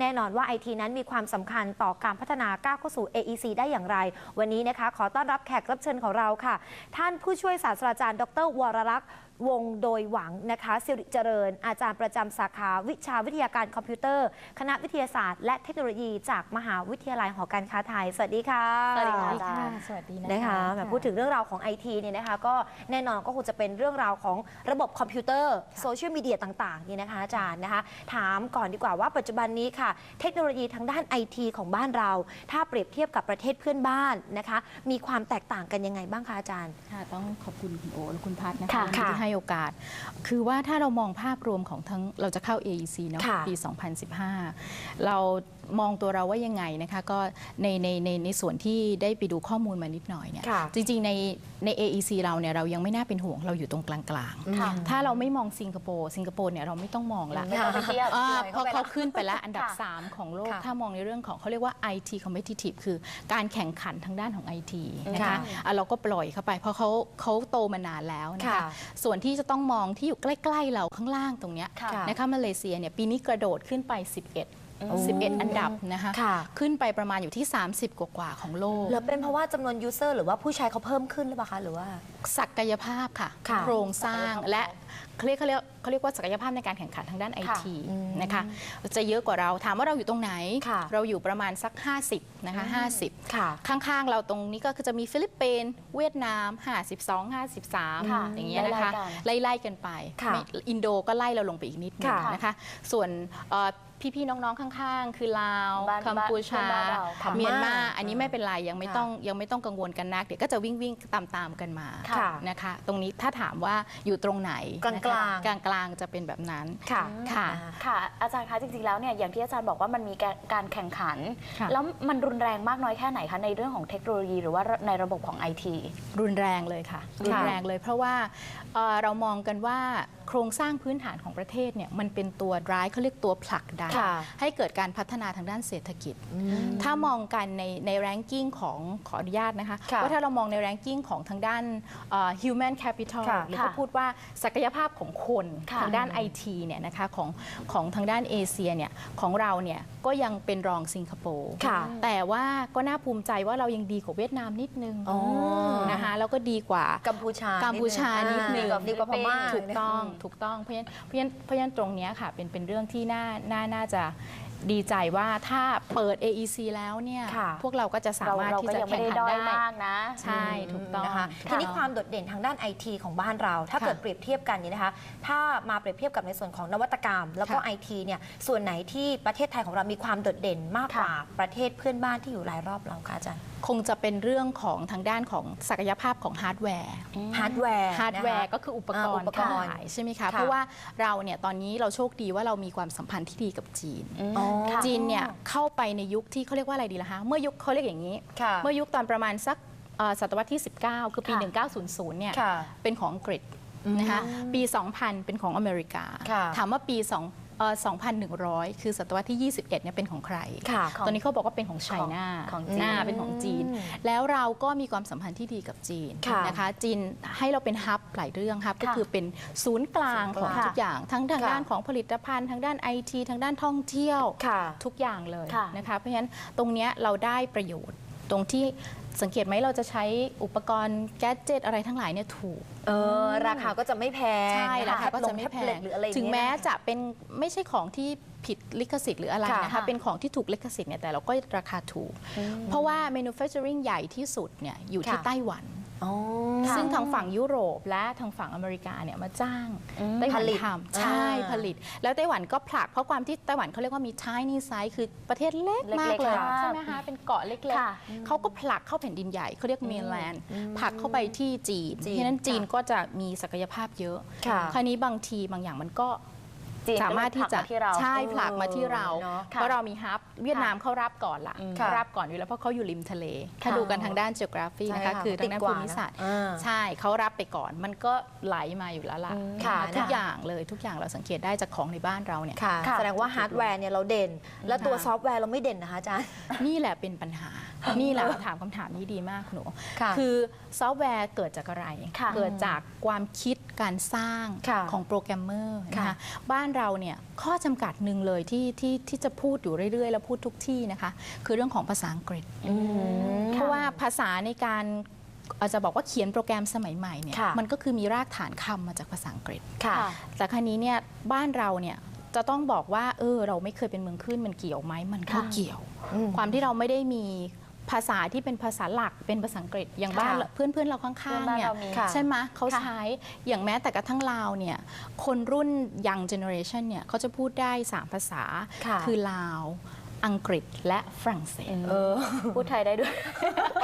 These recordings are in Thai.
แน่นอนว่าไอทีนั้นมีความสำคัญต่อการพัฒนาก้าวเข้าสู่ AEC ได้อย่างไร วันนี้นะคะ ขอต้อนรับแขกรับเชิญของเราค่ะ ท่านผู้ช่วยศาสตราจารย์ ดรวรรักษ์ วงโดยหวังนะคะสิริเจริญ อาจารย์ประจำสาขาวิชาวิทยาการคอมพิวเตอร์ คณะวิทยาศาสตร์ และเทคโนโลยีจากมหาวิทยาลัยหอการค้าไทย สวัสดีค่ะ สวัสดีค่ะอาจารย์สวัสดีนะนะคะแบบพูดถึงเรื่องราวของ IT เนี่ยนะคะ ก็แน่นอนก็คงจะเป็นเรื่องราวของระบบคอมพิวเตอร์โซเชียลมีเดียต่างๆนี่นะคะอาจารย์นะคะ ถามก่อนดีกว่าว่าปัจจุบันนี้ค่ะ เทคโนโลยีทางด้าน IT ของบ้านเรา ถ้าเปรียบเทียบกับประเทศเพื่อนบ้านนะคะ มีความแตกต่างกันยังไงบ้างคะอาจารย์ค่ะต้องขอบคุณคุณโอและคุณพัฒนะค่ะคะที่ให้โอกาส คือว่าถ้าเรามองภาพรวมของทั้งเราจะเข้า AEC เนาะค่ะปี 2015 เรามองตัวเราว่ายังไงนะคะก็ในในในในส่วนที่ได้ไปดูข้อมูลมานิดหน่อยเนี่ยค่ะจริงๆในใน AEC เราเนี่ยเรายังไม่น่าเป็นห่วงเราอยู่ตรงกลางค่ะๆถ้าเราไม่มองสิงคโปร์สิงคโปร์เนี่ยเราไม่ต้องมองละไม่ต้องไปเทียบอ่าลยเพราะเขาไปขึ้นไปแล้วอันดับค่ะ3ของโลกค่ะถ้ามองในเรื่องของเขาเรียกว่า IT competitive คือการแข่งขันทางด้านของ IT นะค่ะคะอะเราก็ปล่อยเข้าไปเพราะเขาเขาโตมานานแล้วนะคะค่ะส่วนที่จะต้องมองที่อยู่ใกล้ ๆ เราข้างล่างตรงเนี้ยค่ะนะคะมาเลเซียเนี่ยปีนี้กระโดดขึ้นไป 11 11 อันดับนะคะค่ะ ขึ้นไปประมาณอยู่ที่ 30 กว่าๆของโลกแล้วเป็นเพราะว่าจำนวนยูเซอร์หรือว่าผู้ใช้เขาเพิ่มขึ้นหรือเปล่าคะหรือว่า ศักยภาพค่ะ ค่ะโครงสร้างและเขาเรียกเขาเรียกเขาเรียกว่าศักยภาพในการแข่งขันทางด้านไอค่ะทีอืมนะคะจะเยอะกว่าเราถามว่าเราอยู่ตรงไหน ค่ะ เราอยู่ประมาณสัก 50นะคะ50 ค่ะ ข้างๆ เราตรงนี้ก็คือจะมีฟิลิปปินส์เวียดนาม 52 ค่ะ53 อย่างเงี้ยนะคะ ไล่ๆกันไล่ๆกันไปค่ะไม่อินโดก็ไล่เราลงไปอีกนิดนึงค่ะนะคะ ส่วนเอ่อ พี่ๆน้องๆข้างๆ คือลาวบ้านกัมพูชาบ้านเราค่ะเมียนมาพม่าอันนี้ไม่เป็นไรยังไม่ค่ะต้องยังไม่ต้องกังวลกันนักเดี๋ยวก็จะวิ่งวิ่งๆตามๆกันมาค่ะ นะคะ ตรงนี้ถ้าถามว่าอยู่ตรงไหนกลางๆนะคะกลางๆจะเป็นแบบนั้น ค่ะค่ะ ค่ะ อาจารย์คะจริงๆแล้วเนี่ยอย่างที่อาจารย์บอกว่ามันมีการการแข่งขัน ค่ะ แล้วมันรุนแรงมากน้อยแค่ไหนคะในเรื่องของเทคโนโลยีหรือว่าในระบบของไอที รุนแรงเลยค่ะ รุนแรงเลยเพราะว่าเอ่อเรามองกันว่าโครงสร้างพื้นฐานของประเทศเนี่ยมันเป็นตัวร้ายเขาเรียกตัวผลักดันค่ะให้เกิดการพัฒนาทางด้านเศรษฐกิจ ถ้ามองกันในในแรงกิ้งของขออนุญาตนะคะค่ะว่าถ้าเรามองในแรงกิ้งของทางด้านเอ่อ human capital ค่ะหรือค่ะเขาพูดว่าศักยภาพของคนค่ะทางด้าน IT เนี่ยนะคะของของทางด้านเอเชียเนี่ยของเราเนี่ยก็ยังเป็นรองสิงคโปร์ค่ะแต่ว่าก็น่าภูมิใจว่าเรายังดีกว่าเวียดนามนิดนึงอ๋อนะคะแล้วก็ดีกว่ากัมพูชากัมพูชานิดนึงอ่าดีกว่าพม่าถูกต้องถูกต้องเพราะฉะนั้นเพราะฉะนั้นเพราะฉะนั้นตรงเนี้ยค่ะเป็นเป็นเรื่องที่น่าน่าน่าจะดีใจว่าถ้าเปิด AEC แล้วเนี่ยค่ะ พวกเราก็จะสาเรามารถเราที่ก็จะยังไม่แข่งได้ขันด้อยได้มากนะ ใช่ถูกต้องนะคะถูกทีนี้ต้องความโดดเด่นทางด้านไอทีของบ้านเรา ถ้าค่ะเกิดเปรียบเทียบกันเนี่ยนะคะ ถ้ามาเปรียบเทียบกับในส่วนของนวัตกรรม แล้วก็ค่ะไอทีเนี่ยส่วนไหนที่ประเทศไทยของเรามีความโดดเด่นมากกว่าค่ะประเทศเพื่อนบ้านที่อยู่รายรอบเราคะอาจารย์ คงจะเป็นเรื่องของทางด้านของศักยภาพของฮาร์ดแวร์ ฮาร์ดแวร์ฮาร์ดแวร์นะคะ ก็คืออุปกอ่ารอุณ์ปกรณ์ขายใช่ไหมคะ ค่ะ เพราะว่าเราเนี่ยตอนนี้เราโชคดีว่าเรามีความสัมพันธ์ที่ดีกับจีน อ๋อค่ะจีนเนี่ยเข้าไปในยุคที่เขาเรียกว่าอะไรดีล่ะคะเมื่อยุคเขาเรียกอย่างนี้ ค่ะ เมื่อยุคตอนประมาณสักเอ่อศตวรรษที่ 19 คือปี ค่ะ 1900 เนี่ย ค่ะ เป็นของอังกฤษนะคะ ปี 2000 เป็นของอเมริกา ค่ะถามว่าปี2เอ่อ 2,100 คือศตวรรษที่ 21เนี่ยเป็นของใคร ค่ะตอนนี้เขาบอกว่าเป็นของไชน่าของจีนอ่าเป็นของจีนอืมแล้วเราก็มีความสัมพันธ์ที่ดีกับจีนค่ะนะคะ จีนให้เราเป็นฮับหลายเรื่องฮับก็คือเป็นศูนย์กลางของค่ะ ทุกอย่างทั้งทางค่ะ ด้านของผลิตภัณฑ์ทางด้านไอทีทางด้านท่องเที่ยว ค่ะ ทุกอย่างเลยค่ะนะคะเพราะฉะนั้นตรงเนี้ยเราได้ประโยชน์ตรงที่ สังเกตไหมเราจะใช้อุปกรณ์แกดเจิตอะไรทั้งหลายเนี่ยถูก เออราคาก็จะไม่แพงใช่นราคาก็จะไม่ท็บแพเล็ตงหรืออะไรอย่าถึงเยแม้นจะเป็นไม่ใช่ของที่ผิดลิขสิทธิ์หรืออะไรค่ะนะคะเป็นของที่ถูกลิขสิทธิ์เนี่ยแต่เราก็ราคาถูก เพราะว่า manufacturing ใหญ่ที่สุดเนี่ยอยู่ที่ค่ะไต้หวัน อ๋อ ซึ่งทางฝั่งยุโรปและทางฝั่งอเมริกาเนี่ยมาจ้างไต้หวันผลิตทำใช่อ่าผลิต แล้วไต้หวันก็ผลักเพราะความที่ไต้หวันเขาเรียกว่ามี tiny size คือประเทศเล็กมากเล็กๆเลยค่ะใช่ไหมคะเป็นเกาะเล็กค่ะๆเขาก็ผลักเข้าแผ่นดินใหญ่เขาเรียก mainland ผลักเข้าไปที่จีนจีนเพราะฉะนั้นจีนค่ะก็จะมีศักยภาพเยอะค่ะคราวนี้บางทีบางอย่างมันก็ จีนก็เลยสามารถที่จะผลักมาที่เราใช่ผลักมาที่เราเออเนอะเพราะเรามีฮับเวียดนามเขารับก่อนละค่ะรับก่อนอยู่แล้วเพราะเขาอยู่ริมทะเล ถ้าค่ะดูกันทางด้าน geography ใช่นะคะค่ะคือทางด้านติดกภูว่ามิศาสตร์ นะอ่าใช่เขารับไปก่อน มันก็ไหลมาอยู่แล้วล่ะค่ะนทุกอย่างเลยทุกอย่างเราสังเกตได้จากของในบ้านเราเนี่ย ค่ะ ค่ะ แสดงว่าฮาร์ดแวร์เนี่ยเราเด่น แล้วตัวค่ะ ซอฟต์แวร์เราไม่เด่นนะคะอาจารย์ นี่แหละเป็นปัญหา นี่แหละถามคำถามนี้ดีมากหนูค่ะคือซอฟต์แวร์เกิดจากอะไร ค่ะเกิดจากความคิดการสร้างค่ะของโปรแกรมเมอร์นะค่ะ คะบ้านเราเนี่ยข้อจำกัดหนึ่งเลยที่ที่ที่จะพูดอยู่เรื่อยๆ แล้วพูดทุกที่นะคะ คือเรื่องของภาษาอังกฤษ เพราะว่าภาษาในการอาจจะบอกว่าเขียนโปรแกรมสมัยใหม่เนี่ยค่ะมันก็คือมีรากฐานคำมาจากภาษาอังกฤษค่ะแต่ครั้นี้เนี่ยบ้านเราเนี่ยจะต้องบอกว่าเออเราไม่เคยเป็นเมืองขึ้นมันเกี่ยวไหมมันก็ค่ะเกี่ยวอืมความที่เราไม่ได้มี ภาษาที่เป็นภาษาหลักเป็นภาษาอังกฤษอย่างบ้านค่ะเพื่อนเพื่อนๆเราข้างเพื่อนๆบ้านเนี่ยเรามีค่ะใช่ไหมเขาค่ะใช้อย่างแม้แต่กระทั่งลาวเนี่ยคนรุ่น young generation เนี่ยเขาจะพูดได้ 3 ภาษาค่ะคือลาวอังกฤษและฝรั่งเศสเออพูดไทยได้ด้วย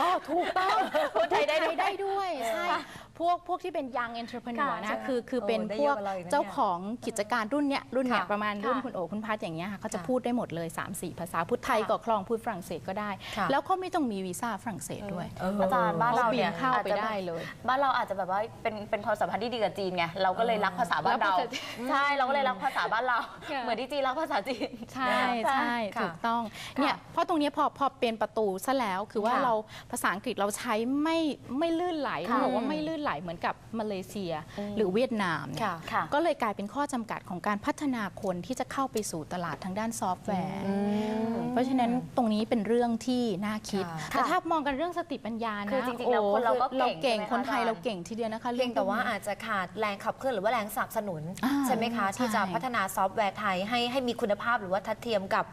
อ๋อถูกต้องพูดไทยได้ได้ด้วยใช่ พวกพวกที่เป็น young entrepreneur ค่ะนะคือคือโอ้เป็นได้พเยวกอะกว่าเราอีกนะเนี่ยเจ้าของกิจการรุ่นเนี้ยรุ่นเนี้ยค่ะประมาณรุ่นค่ะคุณโอคุณพัชอย่างเงี้ยค่ะเขาจะค่ะพูดได้หมดเลย 3-4 ภาษาพูดไทยก็คล่องพูดฝรั่งเศสก็ได้ค่ะแล้วก็ไม่ต้องมีวีซ่าฝรั่งเศสด้วยอาจารย์บ้านเราเขาบิเนี่นยเข้าอาจไปจะได้เลยบ้านเราอาจจะแบบว่าเป็นเป็นความสัมพันธ์ที่ดีกับจีนไงเราก็เลยรักภาษาบ้านเรารักภาษาจีนใช่เราก็เลยรักภาษาบ้านเราค่ะเหมือนที่จีนรักภาษาจีนใช่ใช่ใช่ค่ะถูกต้องเนี่ยเพราะตรงเนี้ยพอพอเป็นประตูซะแล้วคือว่าค่ะเราภาษาอังกฤษเราใช้ไม่ไม่ลื่นไหลค่ะเขาบอกว่าไม่ลื่นไหลเหมือนกับมาเลเซีย หรือเวียดนามเนี่ยค่ะค่ะก็เลยกลายเป็นข้อจำกัดของการพัฒนาคนที่จะเข้าไปสู่ตลาดทางด้านซอฟต์แวร์ เพราะฉะนั้นตรงนี้เป็นเรื่องที่น่าคิดค่ะแต่ถ้ามองกันเรื่องสติปัญญานะคือจริงๆแล้วคนเราก็เก่งเราเก่งใช่ไหมคะคนไทยอาจารย์เราเก่งทีเดียวนะคะเพียงแต่ว่าเรื่องพกนี้อาจจะขาดแรงขับเคลื่อนหรือว่าแรงสนับสนุนอ่าใช่ไหมคะ ที่จะใช่พัฒนาซอฟต์แวร์ไทยให้ให้มีคุณภาพหรือว่าทัดเทียมกับ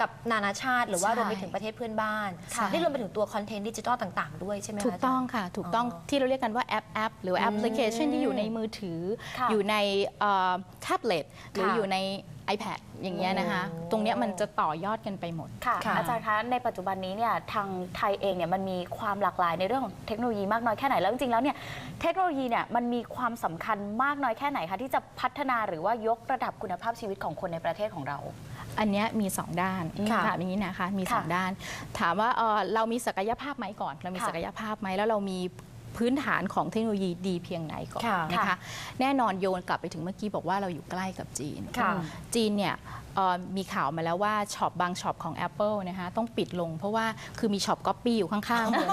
กับนานาชาติหรือว่าใช่รวมไปถึงประเทศเพื่อนบ้านค่ะนี่รวมไปถึงตัวคอนเทนต์ดิจิทัลต่าง ๆ ด้วยใช่ไหมคะ ถูกต้องค่ะ ถูกต้องอ๋อที่เราเรียกกันว่าแอปแอปหรือแอปพลิเคชันที่อยู่ในมือถือ ค่ะอยู่ในแท็บเล็ตหรือค่ะ อยู่ใน iPad อย่างเงี้ยนะคะ โอ้ ตรงเนี้ยมันจะต่อยอดกันไปหมด ค่ะ ค่ะ อาจารย์คะ ในปัจจุบันนี้เนี่ยทางไทยเองเนี่ยมันมีความหลากหลายในเรื่องของเทคโนโลยีมากน้อยแค่ไหน แล้วจริงๆแล้วเนี่ยเทคโนโลยีเนี่ยมันมีความสำคัญมากน้อยแค่ไหนคะที่จะพัฒนาหรือว่ายกระดับคุณภาพชีวิตของคนในประเทศของเรา อันเนี้ยมี 2 ด้านค่ะถามอย่างนี้นะคะมีค่ะ2ด้าน ถามว่าเอ่อเรามีศักยภาพไหมก่อน เรามีค่ะศักยภาพไหมแล้วเรามีพื้นฐานของเทคโนโลยีดีเพียงไหนก่อนค่ะนะคะค่ะแน่นอนโยนกลับไปถึงเมื่อกี้บอกว่าเราอยู่ใกล้กับจีนค่ะจีนเนี่ยเอ่อ มีข่าวมาแล้วว่าช็อปบางช็อปของ Apple นะคะต้องปิดลง เพราะว่าคือมีช็อปก๊อปปี้อยู่ข้างๆเหมือน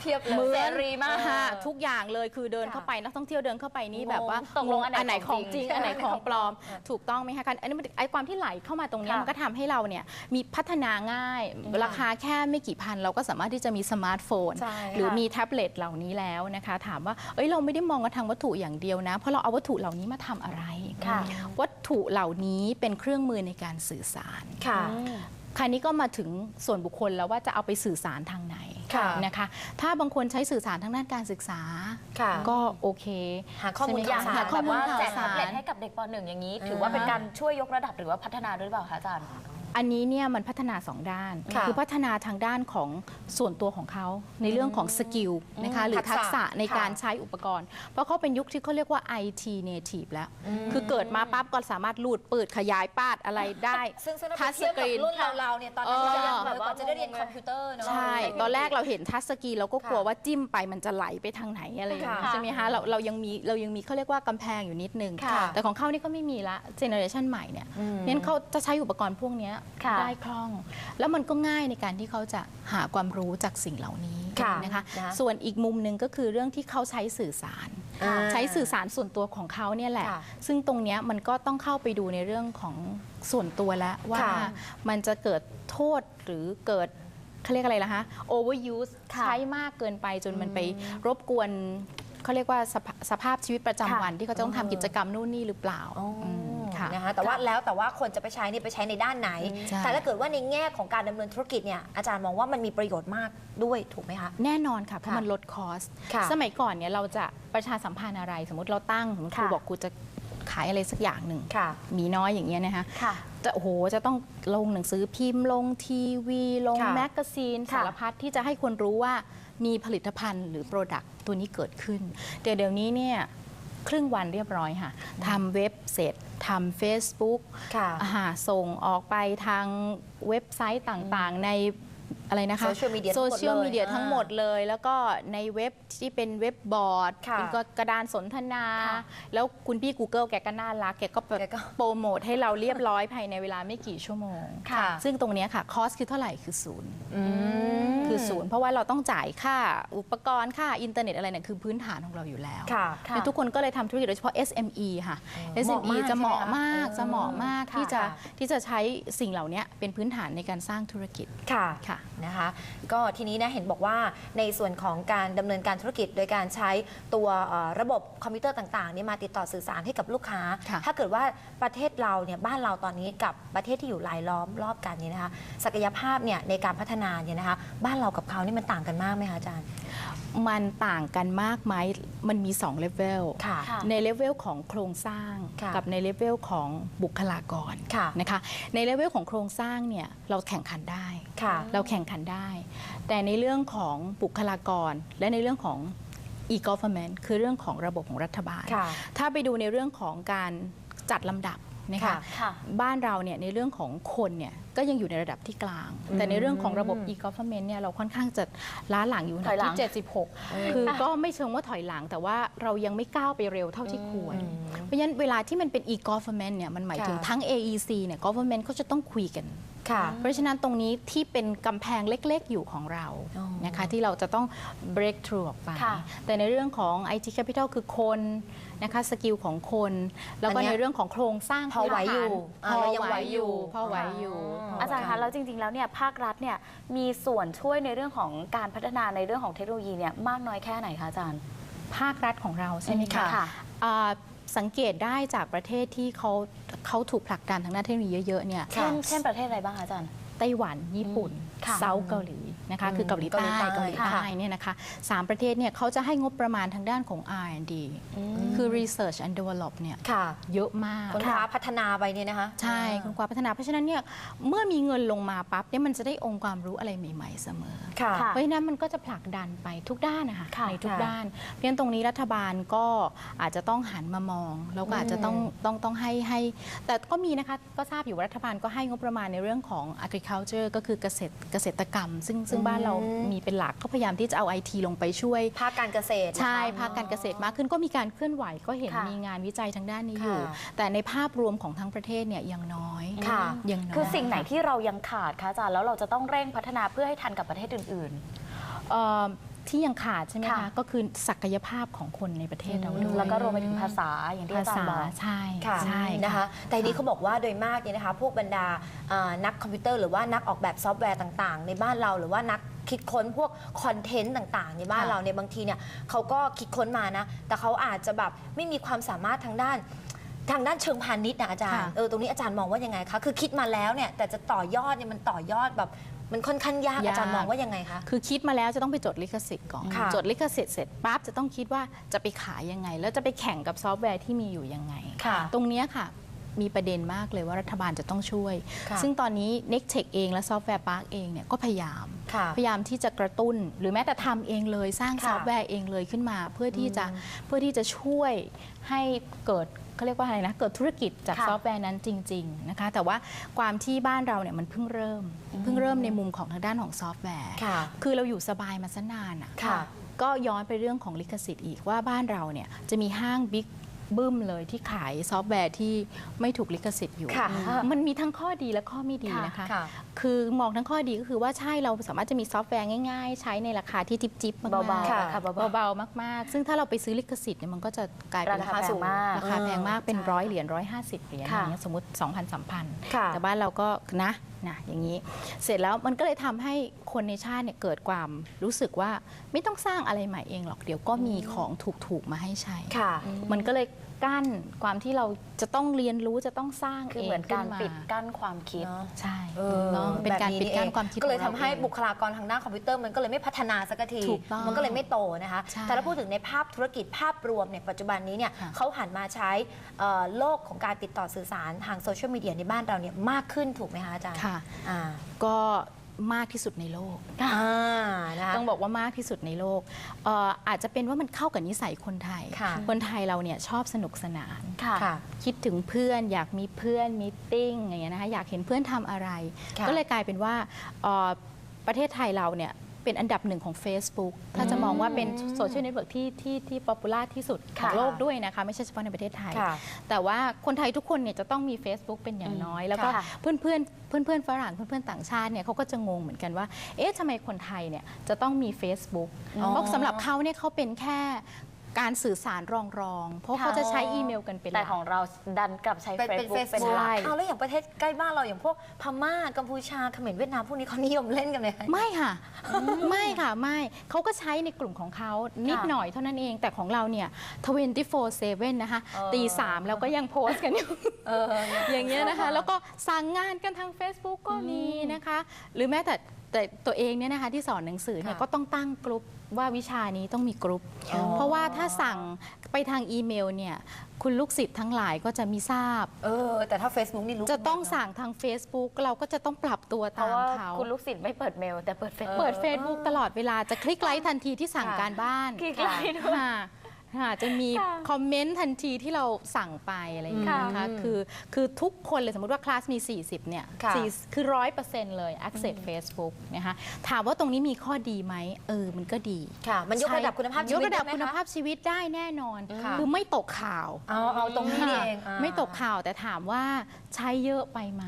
เทียบเลยเหมือนเสรีมากค่ะทุกอย่างเลยคือเดินค่ะเข้าไปนักท่องเที่ยวเดินเข้าไปนี่งงแบบว่าตกลงอันไหนไหนของจริงของจริงอันไหนของปลอม ถูกต้องไหมคะการอันนี้มันไอความที่ไหลเข้ามาตรงเนี้ยค่ะมันก็ทำให้เราเนี่ยมีพัฒนาง่าย ราคาแค่ไม่กี่พัน เราก็สามารถที่จะมีสมาร์ทโฟนใช่หรือค่ะมีแท็บเล็ตเหล่านี้แล้วนะคะ ถามว่าเอ้ยเราไม่ได้มองกันทางวัตถุอย่างเดียวนะ เพราะเราเอาวัตถุเหล่านี้มาทำอะไรค่ะวัตถุเหล่านี้เป็นเครื่องมือในการสื่อสารค่ะคราวนี้ก็มาถึงส่วนบุคคลแล้วว่าจะเอาไปสื่อสารทางไหนค่ะนะคะ ถ้าบางคนใช้สื่อสารทางด้านการศึกษาค่ะก็โอเค หาข้อมูลใช่ไหอย่างคะข่าวสารหาข้อมูลแบบว่าข่าวแจกสาแท็บเล็ตรให้กับเด็กป .1 อย่างนี้อ่าถือว่าเป็นการช่วยยกระดับหรือว่าพัฒนาด้วยหรือเปล่าคะอาจารย์ อันนี้เนี่ยมันพัฒนาสองด้านค่ะอพัฒนาทางด้านของส่วนตัวของเขาในเรื่องของสกิลนะคะหรือทัทักกษะษะในค่ะการใช้อุปกรณ์ เพราะเขาเป็นยุคที่เขาเรียกว่า IT native แล้ว คือเกิดมาปั๊บก็สามารถลูดปืดขยายปาดอะไรได้ ซึ่งซึ่งถ้าทัไปชเทียบสกกับรีนรุ่นเราๆเนี่ยตอนนั้นเออเรายังแบบว่าจะได้เรียนคอมพิวเตอร์เนาะ ใช่ ตอนแรกเราเห็นทัชสกรีนเราก็กลัวค่ะว่าจิ้มไปมันจะไหลไปทางไหนอะไรอย่างเงี้ยค่ะใช่ไหมคะเราเรายังมีเรายังมีเขาเรียกว่ากำแพงอยู่นิดนึง ค่ะแต่ของเขานี่ก็ไม่มีละเจเนอเรชันใหม่เนี่ยอืมงั้นเขาจะใช้อุปกรณ์พวกเนี้ยค่ะได้คล่อง แล้วมันก็ง่ายในการที่เขาจะหาความรู้จากสิ่งเหล่านี้ค่ะนะคะนะคะส่วนอีกมุมหนึ่งก็คือเรื่องที่เขาใช้สื่อสาร อ่าใช้สื่อสารส่วนตัวของเขาเนี่ยแหละ ค่ะซึ่งตรงเนี้ยมันก็ต้องเข้าไปดูในเรื่องของส่วนตัวแล้วว่าค่ะมันจะเกิดโทษหรือเกิดเขาเรียกอะไรล่ะคะ overuse ค่ะใช้มากเกินไปจนมันไปรบกวนเขาเรียกว่าสภาสภาพชีวิตประจำค่ะวันที่เขาจะต้องทำกิจกรรมนู่นนี่หรือเปล่าอ๋ออม ค่ะนะคะแต่ว่าแล้วแต่ว่าคนจะไปใช้นี่ไปใช้ในด้านไหน ใช่ แต่ถ้าเกิดว่าในแง่ของการดำเนินธุรกิจเนี่ยอาจารย์มองว่ามันมีประโยชน์มากด้วยถูกไหมคะ แน่นอนค่ะ เพราะค่ะมันลดคอส ค่ะสมัยก่อนเนี่ยเราจะประชาสัมพันธ์อะไร สมมติเราตั้งสมมติครูค่ะ บอกครูจะขายอะไรสักอย่างหนึ่งค่ะมีน้อยอย่างเงี้ยนะคะ ค่ะ จะโอ้โหจะต้องลงหนังสือพิมพ์ลงทีวี ลงค่ะแมกกาซีนค่ะ สารพัดที่จะให้คนรู้ว่ามีผลิตภัณฑ์หรือโปรดักต์ตัวนี้เกิดขึ้นเดี๋ยวเดี๋ยวนี้เนี่ย ครึ่งวันเรียบร้อยค่ะทำเว็บเสร็จทำ Facebook ค่ะอ่าส่งออกไปทางเว็บไซต์ต่างๆ ใน อะไรนะคะ Social media โซเชียลทั้งหมดเลยมีเดียทั้งหมดเลย แล้วก็ในเว็บที่เป็นเว็บบอร์ดค่ะเป็นกระดานสนทนา ค่ะแล้วคุณพี่ Google แกก็น่ารัก แกก็แบบแกก็ โปรโมทให้เราเรียบร้อยภายในเวลาไม่กี่ชั่วโมง ค่ะ ซึ่งตรงเนี้ยค่ะ คอสคือเท่าไหร่คือศูนย์อืมคือศูนย์เพราะว่าเราต้องจ่ายค่าอุปกรณ์ค่าอินเทอร์เน็ตอะไรเนี่ยคือพื้นฐานของเราอยู่แล้วค่ะค่ะเนี่ยทุกคนก็เลยทำธุรกิจโดยเฉพาะ SME ค่ะ เหมาะ SME มากจะเหมาะใช่ไหมคะมากเออจะเหมาะมากค่ะที่จะค่ะ ที่จะใช้สิ่งเหล่านี้เป็นพื้นฐานในการสร้างธุรกิจค่ะ ค่ะนะคะ ก็ทีนี้นะเห็นบอกว่าในส่วนของการดำเนินการธุรกิจ โดยการใช้ตัวเอ่อระบบคอมพิวเตอร์ต่างๆนี่มาติดต่อสื่อสารให้กับลูกค้า ค่ะ ถ้าเกิดว่าประเทศเราเนี่ยบ้านเราตอนนี้กับประเทศที่อยู่รายล้อมรอบกันเนี่ยนะคะ ศักยภาพเนี่ยในการพัฒนาเนี่ยนะคะ บ้านเรากับเขานี่มันต่างกันมากไหมคะอาจารย์ มันต่างกันมากไหมมันมี2เลเวลค่ะค่ะในเลเวลของโครงสร้างค่ะกับในเลเวลของบุคลากรค่ะนะคะในเลเวลของโครงสร้างเนี่ยเราแข่งขันได้ค่ะเราแข่งขันได้ แต่ในเรื่องของบุคลากรและในเรื่องของ e-government คือเรื่องของระบบของรัฐบาลค่ะถ้าไปดูในเรื่องของการจัดลำดับ นะคะค่ะค่ะบ้านเราเนี่ยในเรื่องของคนเนี่ยก็ยังอยู่ในระดับที่กลาง แต่ในเรื่องของระบบ e-government เนี่ยเราค่อนข้างจะล้าหลังอยู่อันดัถอยบหลัที่ง76 คือก็ไม่เชิงว่าถอยหลัง แต่ว่าเรายังไม่ก้าวไปเร็วเท่าที่ควร เพราะฉะนั้นเวลาที่มันเป็น e-government เนี่ยมันหมายถึงค่ะทั้ง AEC เนี่ย government เขาจะต้องคุยกัน ค่ะ เพราะฉะนั้นตรงนี้ที่เป็นกำแพงเล็กๆอยู่ของเราอ๋อนะคะที่เราจะต้อง break through ออกไปค่ะแต่ในเรื่องของ IT capital คือคนนะคะสกิลของคน แล้วก็อันเนี้ในยเรื่องของโครงสร้างพอไหวอยู่พอ่าอเรายังไหวไหวออยู่ยู่พอไหวอยู่พไหวอาจารย์คะแล้วจริง ๆ แล้วเนี่ยภาครัฐเนี่ยมีส่วนช่วยในเรื่องของการพัฒนาในเรื่องของเทคโนโลยีเนี่ยมากน้อยแค่ไหนคะอาจารย์ ภาครัฐของเราใช่ไหมคะค่ะอ่า สังเกตได้จากประเทศที่เขาเขาถูกผลักดันทางด้านเทคโนโลยีเยอะๆเนี่ยเช่นเช่นประเทศอะไรบ้างคะอาจารย์ ไต้หวัน ญี่ปุ่น ค่ะ เซาท์เกาหลี นะคะอืมคือเกาหลีใต้เกาเกาหหลีลีใต้ใต้เนี่ยนะคะสามประเทศเนี่ยเขาจะให้งบประมาณทางด้านของ R&D คือ Research and Develop เนี่ยค่ะเยอะมากคนค้าพัฒนาไปเนี่ยนะคะใช่คุณกวาพัฒนาเพราะฉะนั้นเนี่ยเมื่อมีเงินลงมาปั๊บเนี่ยมันจะได้องค์ความรู้อะไรใหม่ ๆ เสมอค่ะค่ะเพราะฉะนั้นมันก็จะผลักดันไปทุกด้านนะคะค่ะในทุกค่ะด้าน เพราะฉะนั้นตรงนี้รัฐบาลก็อาจจะต้องหันมามอง แล้วก็อาจจะต้องต้องต้องให้ให้ แต่ก็มีนะคะก็ทราบอยู่ว่ารัฐบาลก็ให้งบประมาณในเรื่องของ agriculture ก็คือเกษตรเกษตรกรรม ซึ่งซึ่งบ้านเรามีเป็นหลักก็พยายามที่จะเอาไอทีลงไปช่วย ภาคการเกษตรนะคะใช่ ภาคการเกษตรมากขึ้นก็มีการเคลื่อนไหวก็เห็นค่ะมีงานวิจัยทางด้านนี้อยู่ ค่ะ แต่ในภาพรวมของทั้งประเทศเนี่ยยังน้อยค่ะ ยังน้อยคือสิ่งไหนที่เรายังขาดคะอาจารย์แล้วเราจะต้องเร่งพัฒนาเพื่อให้ทันกับประเทศอื่น เอ่อ ที่ยังขาดใช่ไหมค่ะ คะก็คือศักยภาพของคนในประเทศเราด้วยๆแล้วก็รวมไปถึงภาษาอย่างที่ภาอาจารษาย์บอก ใช่ค่ะใช่นะคะ แต่ทีนี้เขาบอกว่าโดยมากเนี่ยนะคะ พวกบรรดาเอ่อนักคอมพิวเตอร์หรือว่านักออกแบบซอฟต์แวร์ต่างๆ ในบ้านเราหรือว่านักคิดค้นพวกคอนเทนต์ต่างๆ ในบ้านเราเนี่ยบางทีเนี่ยเขาก็คิดค้นมานะ แต่เขาอาจจะแบบไม่มีความสามารถทางด้าน ทางด้านเชิงพาณิชย์นะอาจารย์เออตรงนี้อาจารย์มองว่ายังไงคะคือคิดมาแล้วเนี่ยแต่จะต่อยอดเนี่ยมันต่อยอดแบบ มันค่อนข้างยาก อาจารย์มองว่ายังไงคะ คือคิดมาแล้วจะต้องไปจดลิขสิทธิ์ก่อน ค่ะ จดลิขสิทธิ์เสร็จปั๊บจะต้องคิดว่าจะไปขายยังไง แล้วจะไปแข่งกับซอฟต์แวร์ที่มีอยู่ยังไง ค่ะ ตรงเนี้ยค่ะ มีประเด็นมากเลยว่ารัฐบาลจะต้องช่วย ค่ะ ซึ่งตอนนี้ n e c t e c h เองและซอฟต์แวร์พาร์คเองเนี่ยก็พยายาม ค่ะ พยายามที่จะกระตุ้น หรือแม้แต่ทำเองเลยสร้างค่ะซอฟต์แวร์เองเลยขึ้นมา เพื่อที่จะเพื่อที่จะช่วยให้เกิด เขาเรียกว่าอะไรนะ เกิดธุรกิจจากค่ะซอฟต์แวร์นั้นจริง ๆนะคะ แต่ว่าความที่บ้านเราเนี่ยมันเพิ่งเริ่ม เพิ่งเริ่มในมุมของทางด้านของซอฟต์แวร์ค่ะคือเราอยู่สบายมาซะนานอะค่ะก็ย้อนไปเรื่องของลิขสิทธิ์อีกว่าบ้านเราเนี่ยจะมีห้างบิ๊ก บึ้มเลยที่ขายซอฟต์แวร์ที่ไม่ถูกลิขสิทธิ์อยู่ ค่ะ มันมีทั้งข้อดีและข้อไม่ดีนะคะ ค่ะ คือมองทั้งข้อดีก็คือว่าใช่เราสามารถจะมีซอฟต์แวร์ง่ายๆ ใช้ในราคาที่จิบจิบๆมากๆเบาๆค่ะราคาเบา เบาๆมากๆ ซึ่งถ้าเราไปซื้อลิขสิทธิ์เนี่ยมันก็จะกลายเป็นราคาสูงมากราคาแพงมากเป็นใช่ร้อยเหรียญร้อยห้าสิบเหรียญอค่ะย่างเงี้ยสมมติ2,000 3,000ค่ะแต่บ้านเราก็นะนะอย่างนี้ เสร็จแล้วมันก็เลยทำให้คนในชาติเนี่ยเกิดความรู้สึกว่าไม่ต้องสร้างอะไรใหม่เองหรอกเดี๋ยวก็มีของถูกๆมาให้ใช้ ค่ะ มันก็เลย กั้นความที่เราจะต้องเรียนรู้จะต้องสร้างคือเองเหมือนการขึ้มปิดกั้นความคิดเนอะใช่เอถูอกต้องเป็นการปิดกั้นความคิดก็เลยของทำราให้องบุคลากรทางด้านคอมพิวเตอร์มันก็เลยไม่พัฒนาสักทีถูกต้องมันก็เลยไม่โตนะคะใช่แต่ถ้าพูดถึงในภาพธุรกิจภาพรวมเนี่ยปัจจุบันนี้เนี่ยค่ะเขาหันมาใช้เอ่อโลกของการติดต่อสื่อสารทางโซเชียลมีเดียในบ้านเราเนี่ยมากขึ้นถูกไหมคะอาจารย์ค่ะอ่าก็ มากที่สุดในโลก อ่านะคะ ต้องบอกว่ามากที่สุดในโลกเอ่ออาจจะเป็นว่ามันเข้ากับนิสัยคนไทยค่ะคนไทยเราเนี่ยชอบสนุกสนาน ค่ะ ค่ะ คิดถึงเพื่อนอยากมีเพื่อนมีติ้งอย่างเงี้ยนะคะอยากเห็นเพื่อนทำอะไร ค่ะก็เลยกลายเป็นว่าเอ่อประเทศไทยเราเนี่ย เป็นอันดับหนึ่งของ Facebook ถ้าจะมองว่าเป็นโซเชียลเน็ตเวิร์กที่ที่ที่ป๊อปปูล่าที่สุดของค่ะโลกด้วยนะคะ ไม่ใช่เฉพาะในประเทศไทย ค่ะแต่ว่าคนไทยทุกคนเนี่ยจะต้องมี Facebook เป็นอย่างน้อย แล้วก็ค่ะเพื่อนเพื่อนเพื่อนเพื่อนๆฝรั่งเพื่อนเพื่อนๆต่างชาติเนี่ยเขาก็จะงงเหมือนกันว่า เอ๊ะทำไมคนไทยเนี่ยจะต้องมี Facebook อ๋อเพราะสำหรับเขาเนี่ยเขาเป็นแค่ การสื่อสารรองรองๆเพราะเขาจะใช้อีเมลกันเป็นหแต่ลัก ของเราดันกลับใช้เป็นเป็น Facebook เป็น Facebook หลักใช่ เอาแล้วอย่างประเทศใกล้บ้านเราอย่างพวกพม่ากัมพูชาเขมรเวียดนามพวกนี้เขานิยมเล่นกันไหมคะ ไม่ค่ะ ไม่ค่ะไม่เขาก็ใช้ในกลุ่มของเขานิดค่ะหน่อยเท่านั้นเองแต่ของเราเนี่ย 24/7 นะคะ เออ ตีสามเราก็ยังโพสต์กันอยู่ เออ อย่างเงี้ยนะคะ แล้วก็สั่งงานกันทาง Facebook ก็มีนะคะ หรือแม้แต่แต่ตัวเองเนี่ยนะคะที่สอนหนังสือเนี่ยค่ะก็ต้องตั้งกลุ่มว่าวิชานี้ต้องมีกลุ่มอ๋อ เพราะว่าถ้าสั่งไปทางอีเมลเนี่ยคุณลูกศิษย์ทั้งหลายก็จะมีทราบ เออ แต่ถ้า Facebook นี่รู้จะต้องสั่งทาง Facebook เราก็จะต้องปรับตัวเพตาราะมว่าเขาคุณลูกศิษย์ไม่เปิดเมล แต่เปิดเฟซเปิด Facebook ตลอดเวลาจะคลิกไลค์ทันทีที่สั่งค่ะ การบ้านคลิกไลค์ด้วย ค่ะ ค่ะจะมีค่ะคอมเมนต์ทันทีที่เราสั่งไปอะไรอย่างเงี้ยนะคะค่ะคือคือทุกคนเลยสมมติว่าคลาสมี 40 เนี่ยค่ะ สี่คือร้อยเปอร์เซ็นต์เลย access Facebook นะคะถามว่าตรงนี้มีข้อดีไหมเออ มันก็ดีค่ะ มันยกระดับคุณภาพชียวิกตระดับไไหมคุณคะ ภาพชีวิตได้แน่นอนค่ะคือไม่ตกข่าว เอาเอาตรงนี้นี่เองอ่า ไม่ตกข่าวแต่ถามว่าใช้เยอะไปไหม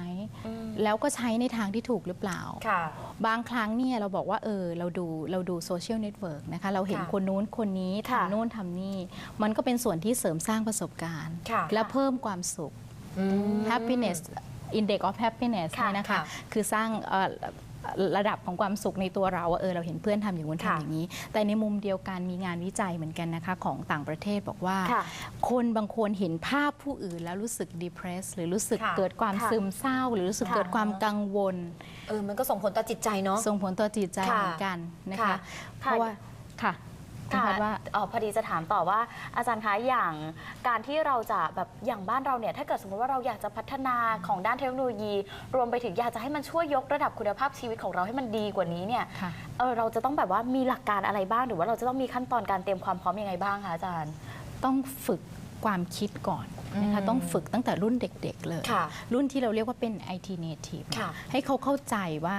แล้วก็ใช้ในทางที่ถูกหรือเปล่าค่ะบางครั้งเนี่ยเราบอกว่าเออเราดูเราดูโซเชียลเน็ตเวิร์กนะคะเราเห็นค่ะคนนู้นคนนี้ค่ะทำโน่นทำนี่ มันก็เป็นส่วนที่เสริมสร้างประสบการณ์ค่ะและเพิ่มความสุขอืม happiness index of happiness ค่ะเนี่ยนะคะค่ะคือสร้างเอ่อ ระดับของความสุขในตัวเราว่าเออเราเห็นเพื่อนทำอย่างนู้นค่ะทำอย่างนี้ แต่ในมุมเดียวกันมีงานวิจัยเหมือนกันนะคะของต่างประเทศบอกว่าค่ะคนบางคนเห็นภาพผู้อื่นแล้วรู้สึก depress หรือรู้สึกค่ะเกิดความค่ะซึมเศร้า หรือรู้สึกค่ะเกิดความกังวลเออมันก็ส่งผลต่อจิตใจเนาะส่งผลต่อจิตใจค่ะเหมือนกันนะค่ะคะเพราะว่าค่ะ คุณค่ะพัดว่าเอ่อพอดีจะถามต่อว่าอาจารย์คะอย่างการที่เราจะแบบอย่างบ้านเราเนี่ยถ้าเกิดสมมติว่าเราอยากจะพัฒนาของด้านเทคโนโลยี รวมไปถึงอยากจะให้มันช่วยยกระดับคุณภาพชีวิตของเราให้มันดีกว่านี้เนี่ยค่ะเออเราจะต้องแบบว่ามีหลักการอะไรบ้าง หรือว่าเราจะต้องมีขั้นตอนการเตรียมความพร้อมยังไงบ้างคะอาจารย์ ต้องฝึกความคิดก่อนนะคะอืมต้องฝึกตั้งแต่รุ่นเด็กๆเลยค่ะรุ่นที่เราเรียกว่าเป็น IT native ค่ะให้เขาเข้าใจว่า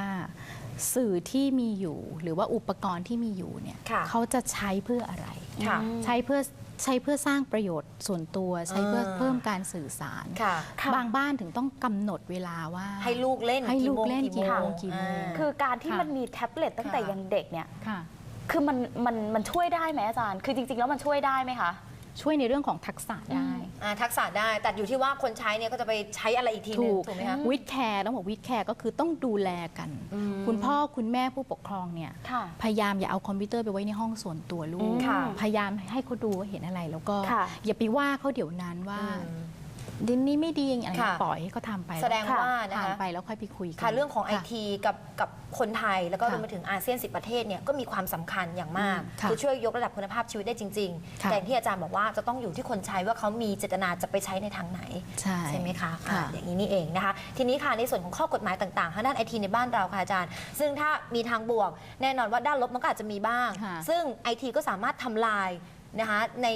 สื่อที่มีอยู่ หรือว่าอุปกรณ์ที่มีอยู่เนี่ยค่ะเขาจะใช้เพื่ออะไรค่ะใช้เพื่อใช้เพื่อสร้างประโยชน์ส่วนตัวใช้เพื่ออ่าเพิ่มการสื่อสารค่ะค่ะบางบ้านถึงต้องกำหนดเวลาว่า ให้ลูกเล่นให้ลูกเล่นโมงกี่โมงกี่โมงอ่าคือการที่ค่ะมันมีแท็บเล็ตตั้งแต่ค่ะยังเด็กเนี่ยค่ะคือมันมันมันช่วยได้ไหมอาจารย์ คือจริง ๆ แล้วมันช่วยได้ไหมคะ ช่วยในเรื่องของทักษะได้ อ่าทักษะได้ แต่อยู่ที่ว่าคนใช้เนี่ยก็จะไปใช้อะไรอีกทีหนึงถูก ถูกไหมคะ วิดแคร์ต้องบอกวิดแคร์ก็คือต้องดูแลกัน อืม คุณพ่อคุณแม่ผู้ปกครองเนี่ยค่ะ พยายามอย่าเอาคอมพิวเตอร์ไปไว้ในห้องส่วนตัวลูกค่ะพยายามให้เขาดูว่าเห็นอะไรแล้วก็ ค่ะ อย่าไปว่าเขาเดี๋ยวนั้นว่าอืม ดินนี้ไม่ดีอย่างไรค่ะ ปล่อยให้เขาทำไปแสดงว่านะผ่านคะไปแล้วค่อยไปคุยกันค่ะเรื่องของไอค่ะทีกับกับคนไทยแล้วก็ค่ะรวมไปถึงอาเซียน 10 ประเทศเนี่ยก็มีความสำคัญอย่างมากค่ะคือช่วยยกระดับคุณภาพชีวิตได้จริง ๆ ค่ะ แต่อย่างที่อาจารย์บอกว่าจะต้องอยู่ที่คนใช้ว่าเขามีเจตนาจะไปใช้ในทางไหน ใช่ไหมคะค่ะอ่าอย่างนี้นี่เองนะคะ ทีนี้ค่ะในส่วนของข้อกฎหมายต่างๆทางด้านไอทีในบ้านเราค่ะอาจารย์ ซึ่งถ้ามีทางบวกแน่นอนว่าด้านลบมันก็อาจจะมีบ้าง ค่ะซึ่งไอทีก็สามารถทำลาย นะคะใน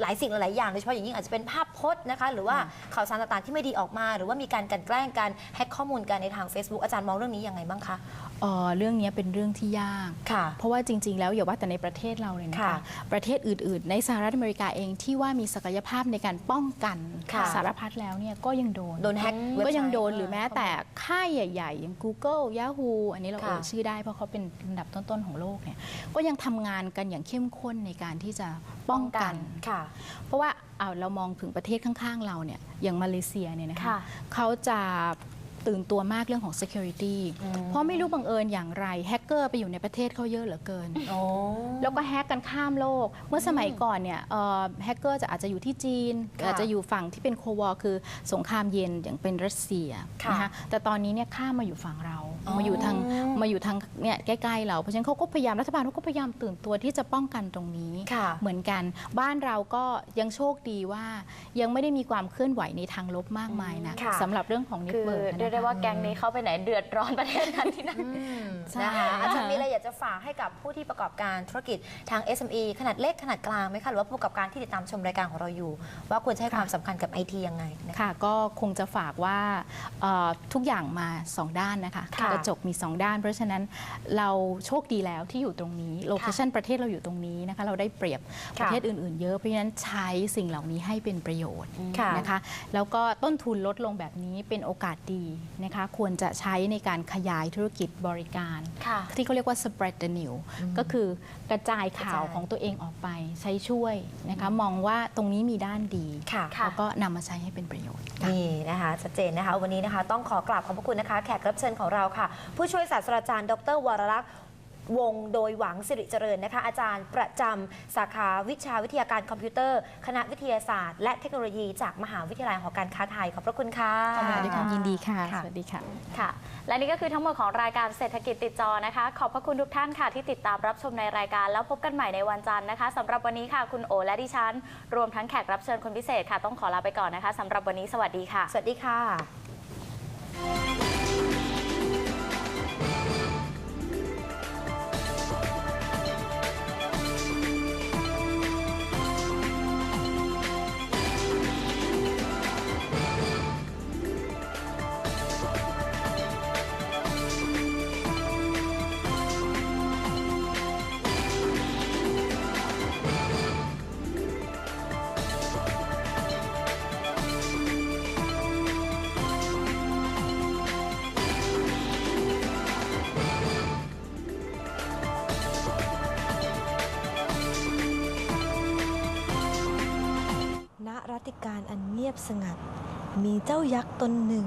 หลายสิ่งหลายอย่างโดยเฉพาะอย่างยิ่งอาจจะเป็นภาพพจน์นะคะหรือว่าข่าวสารต่างๆที่ไม่ดีออกมา หรือว่ามีการกลันแกล้งการแฮ็กข้อมูลกันในทาง Facebook อาจารย์มองเรื่องนี้ยังไงบ้างคะ เอ่อเรื่องนี้เป็นเรื่องที่ยาก ค่ะ เพราะว่าจริง ๆ แล้วอย่าว่าแต่ในประเทศเราเลยนะค่ะคะประเทศอื่น ๆ ในสหรัฐอเมริกาเองที่ว่ามีศักยภาพในการป้องกันค่ะสารพัดแล้วเนี่ยก็ยังโดน โดนแฮ็กเว็บไซต์ก็ยังโดนหรือแม้แต่ค่ายใหญ่ ๆ อย่าง Google Yahoo อันนี้เราค่ะ เอ่ยชื่อได้เพราะเขาเป็นลำดับต้น ๆ ของโลกเนี่ยก็ยังทำงานกันอย่างเข้มข้นในการที่จะป้องกัน ค่ะ เพราะว่าเอาเรามองถึงประเทศข้าง ๆ เราเนี่ยอย่างมาเลเซียเนี่ยนะคะค่ะ เขาจะ ตื่นตัวมากเรื่องของ security อืมเพราะไม่รู้บังเอิญอย่างไรแฮกเกอร์ไปอยู่ในประเทศเขาเยอะเหลือเกินโอ้แล้วก็แฮกกันข้ามโลก เมื่อสมัยก่อนเนี่ยเอ่อแฮกเกอร์จะอาจจะอยู่ที่จีนค่ะอาจจะอยู่ฝั่งที่เป็นโควอลคือสงครามเย็นอย่างเป็นรัสเซียค่ะนะคะแต่ตอนนี้เนี่ยข้ามมาอยู่ฝั่งเราอ๋อมาอยู่ทางมาอยู่ทางเนี่ยใกล้ๆเราเพราะฉะนั้นเขาก็พยายามรัฐบาลเขาก็พยายามตื่นตัวที่จะป้องกันตรงนี้ค่ะเหมือนกัน บ้านเราก็ยังโชคดีว่า ยังไม่ได้มีความเคลื่อนไหวในทางลบมากมายนะค่ะสำหรับเรื่องของเน็ตคือเวิร์กเรียกได้ว่าแก๊งนี้เข้าไปไหนเดือดร้อนประเทศนั้นที่นั่นใช่นะคะ อาจารย์มีอะไรอยากจะฝากให้กับผู้ที่ประกอบการธุรกิจทาง SME ขนาดเล็กขนาดกลางไหมคะหรือว่าผู้ประกอบการที่ติดตามชมรายการของเราอยู่ ว่าควรจะให้ความสำคัญกับไอทียังไงนะคะค่ะก็คงจะฝากว่าเอ่อทุกอย่างมาสองด้านนะคะค่ะก็ระจกมี 2 ด้าน เพราะฉะนั้นเราโชคดีแล้วที่อยู่ตรงนี้โลเคชันประเทศเราอยู่ตรงนี้นะคะเราได้เปรียบประเทศอื่นๆ เยอะเพราะฉะนั้นใช้สิ่งเหล่านี้ให้เป็นประโยชน์ค่ะนะคะแล้วก็ต้นทุนลดลงแบบนี้เป็นโอกาสดีนะคะควรจะใช้ในการขยายธุรกิจบริการค่ะที่เขาเรียกว่า spread the news ก็คือกระจายข่าวกระจายของตัวเองออกไปใช้ช่วยนะคะมองว่าตรงนี้มีด้านดีค่ะค่ะแล้วก็นำมาใช้ให้เป็นประโยชน์ค่ะนี่นะคะชัดเจนนะคะ วันนี้นะคะ ต้องขอกราบขอบพระคุณนะคะ แขกรับเชิญของเราค่ะ ผู้ช่วยศาสตราจารย์ ดรวรรักษ์ วงศ์โดยหวังสิริเจริญนะคะ อาจารย์ประจำสาขาวิชาวิทยาการคอมพิวเตอร์ คณะวิทยาศาสตร์ และเทคโนโลยีจากมหาวิทยาลัยหอการค้าไทยขอบพระคุณค่ะขอบคุณด้วยความยินดีค่ะค่ะ สวัสดีค่ะค่ะ และนี่ก็คือทั้งหมดของรายการเศรษฐกิจติดจอนะคะ ขอบพระคุณทุกท่านค่ะที่ติดตามรับชมในรายการ แล้วพบกันใหม่ในวันจันทร์นะคะสำหรับวันนี้ค่ะคุณโอและดิฉัน รวมทั้งแขกรับเชิญคนพิเศษค่ะต้องขอลาไปก่อนนะคะสำหรับวันนี้สวัสดีค่ะ สวัสดีค่ะ สงัด มีเจ้ายักษ์ตนหนึ่ง